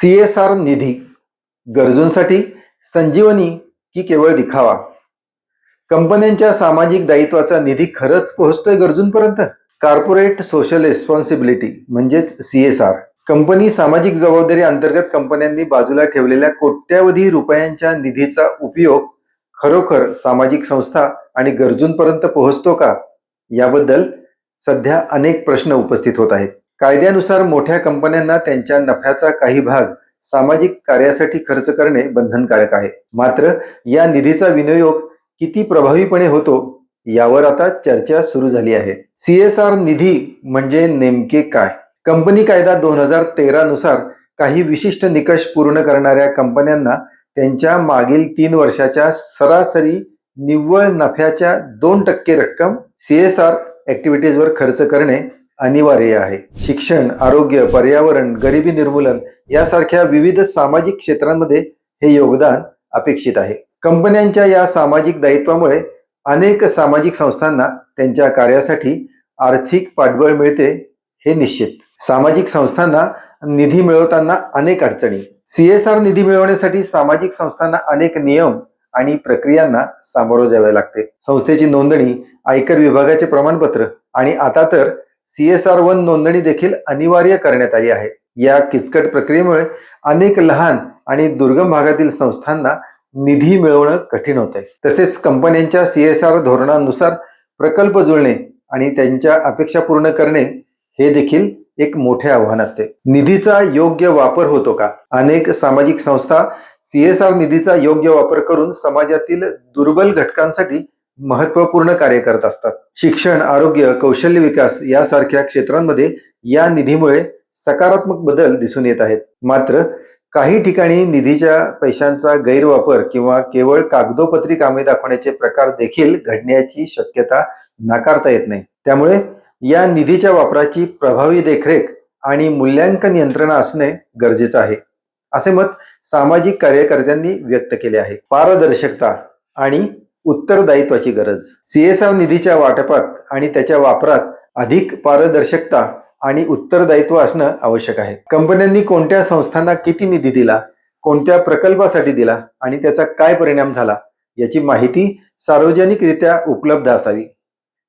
C S R निधी गरजूंसाठी संजीवनी की केवळ दिखावा? कंपन्यांच्या सामाजिक दायित्वाचा निधी खरंच पोहोचतोय गरजूंपर्यंत? कॉर्पोरेट सोशल रिस्पॉन्सिबिलिटी म्हणजेच सी एस आर. कंपनी सामाजिक जबाबदारी अंतर्गत कंपन्यांनी बाजूला ठेवलेल्या कोट्यावधी रुपयांच्या निधीचा उपयोग खरोखर सामाजिक संस्था आणि गरजूंपर्यंत पोहोचतो का? याबद्दल सध्या अनेक प्रश्न उपस्थित होत आहेत. कायद्यानुसार मोठ्या कंपन्यांना त्यांच्या नफ्याचा काही भाग सामाजिक कार्यासाठी खर्च करणे बंधनकारक आहे. मात्र या निधीचा विनियोग किती प्रभावीपणे होतो यावर आता चर्चा सुरू झाली आहे. सीएसआर निधी म्हणजे नेमके काय? कंपनी कायदा दोन हजार तेरा नुसार काही विशिष्ट निकष पूर्ण करणाऱ्या कंपन्यांना त्यांच्या मागील तीन वर्षाच्या सरासरी निव्वळ नफ्याच्या दोन टक्के रक्कम सीएसआर ऍक्टिव्हिटीजवर खर्च करणे अनिवार्य आहे. शिक्षण आरोग्य पर्यावरण गरिबी निर्मूलन यासारख्या विविध सामाजिक क्षेत्रांमध्ये हे योगदान अपेक्षित आहे. कंपन्यांच्या या सामाजिक दायित्वामुळे अनेक सामाजिक संस्थांना त्यांच्या कार्यासाठी आर्थिक पाठबळ मिळते हे निश्चित. सामाजिक संस्थांना निधी मिळवताना अनेक अडचणी. सी एस आर निधी मिळवण्यासाठी सामाजिक संस्थांना अनेक नियम आणि प्रक्रियांना सामोरं जावे लागते. संस्थेची नोंदणी आयकर विभागाचे प्रमाणपत्र आणि आता तर सी एस आर वन नोंदणी देखील अनिवार्य करण्यात आली आहे. या किचकट प्रक्रियेमुळे अनेक लहान आणि दुर्गम भागातील संस्थांना निधी मिळवणं कठीण होत आहे तसेच कंपन्यांच्या सी एस आर धोरणानुसार प्रकल्प जुळणे आणि त्यांच्या अपेक्षा पूर्ण करणे हे देखील एक मोठे आव्हान असते. निधीचा योग्य वापर होतो का? अनेक सामाजिक संस्था सी एस आर निधीचा योग्य वापर करून समाजातील दुर्बल घटकांसाठी महत्त्वपूर्ण कार्य करत असतात. शिक्षण आरोग्य कौशल्य विकास यासारख्या क्षेत्रांमध्ये या निधीमुळे सकारात्मक बदल दिसून येत आहेत. मात्र काही ठिकाणी निधीच्या पैशांचा गैरवापर किंवा केवळ कागदोपत्री कामे दाखवण्याचे प्रकार देखील घडण्याची शक्यता नाकारता येत नाही. त्यामुळे या निधीच्या वापराची प्रभावी देखरेख आणि मूल्यांकन यंत्रणा असणे गरजेचं आहे. असे मत सामाजिक कार्यकर्त्यांनी व्यक्त केले आहे. पारदर्शकता आणि उत्तरदायित्वाची गरज. सीएसआर निधीच्या वाटपात आणि त्याच्या वापरात अधिक पारदर्शकता आणि उत्तरदायित्व असणं आवश्यक आहे. कंपन्यांनी कोणत्या संस्थांना किती निधी दिला कोणत्या प्रकल्पासाठी दिला आणि त्याचा काय परिणाम झाला याची माहिती सार्वजनिकरित्या उपलब्ध असावी.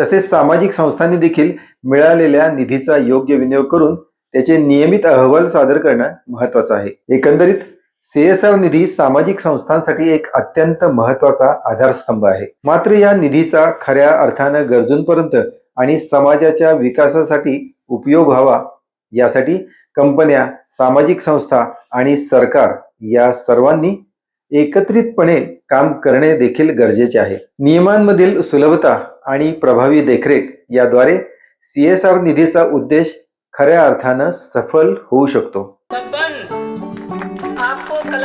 तसेच सामाजिक संस्थांनी देखील मिळालेल्या निधीचा योग्य विनियोग करून त्याचे नियमित अहवाल सादर करणं महत्वाचं आहे. एकंदरीत सीएसआर निधी सामाजिक संस्थांसाठी एक अत्यंत महत्त्वाचा आधारस्तंभ आहे. मात्र या निधीचा खऱ्या अर्थानं गरजूंपर्यंत आणि समाजाच्या विकासासाठी उपयोग व्हावा यासाठी कंपन्या सामाजिक संस्था आणि सरकार या सर्वांनी एकत्रितपणे काम करणे देखील गरजेचे आहे. नियमांमधील सुलभता आणि प्रभावी देखरेख याद्वारे सीएसआर निधीचा उद्देश खऱ्या अर्थानं सफल होऊ शकतो.